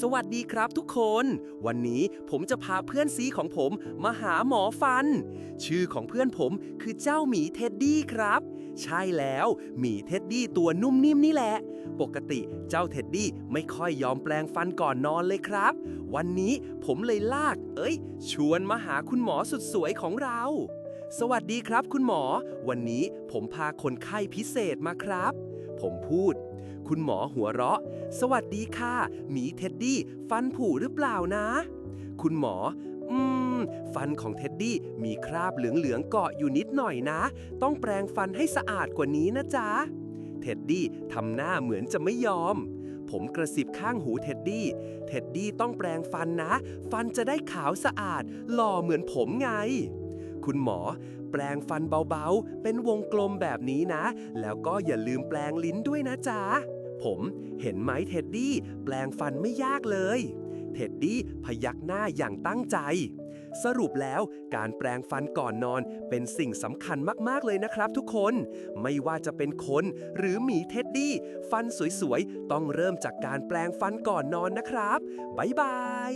สวัสดีครับทุกคน วันนี้ผมจะพาเพื่อนซีของผมมาหาหมอฟัน ชื่อของเพื่อนผมคือเจ้าหมีเท็ดดี้ครับ ใช่แล้วหมีเท็ดดี้ตัวนุ่มนิ่มนี่แหละ ปกติเจ้าเท็ดดี้ไม่ค่อยยอมแปลงฟันก่อนนอนเลยครับ วันนี้ผมเลยลาก เอ้ย ชวนมาหาคุณหมอสุดสวยของเรา สวัสดีครับคุณหมอ วันนี้ผมพาคนไข้พิเศษมาครับ ผมพูด คุณหมอหัวเราะ สวัสดีค่ะ หมีเท็ดดี้ ฟันผุหรือเปล่านะ คุณหมอ อืม ฟันของเท็ดดี้มีคราบเหลืองๆเกาะอยู่นิดหน่อยนะ ต้องแปรงฟันให้สะอาดกว่านี้นะจ๊ะ เท็ดดี้ทำหน้าเหมือนจะไม่ยอม ผมกระซิบข้างหูเท็ดดี้ เท็ดดี้ต้องแปรงฟันนะ ฟันจะได้ขาวสะอาด หล่อเหมือนผมไง คุณหมอ แปรงฟันเบาๆ เป็นวงกลมแบบนี้นะ แล้วก็อย่าลืมแปรงลิ้นด้วยนะจ๊ะ ผมเห็นไหมเท็ดดี้แปรงฟันไม่ยากเลย เท็ดดี้พยักหน้าอย่างตั้งใจ สรุปแล้วการแปรงฟันก่อนนอนเป็นสิ่งสำคัญมากๆเลยนะครับทุกคน ไม่ว่าจะเป็นคนหรือหมีเท็ดดี้ฟันสวยๆ ต้องเริ่มจากการแปรงฟันก่อนนอนนะครับ บ๊ายบาย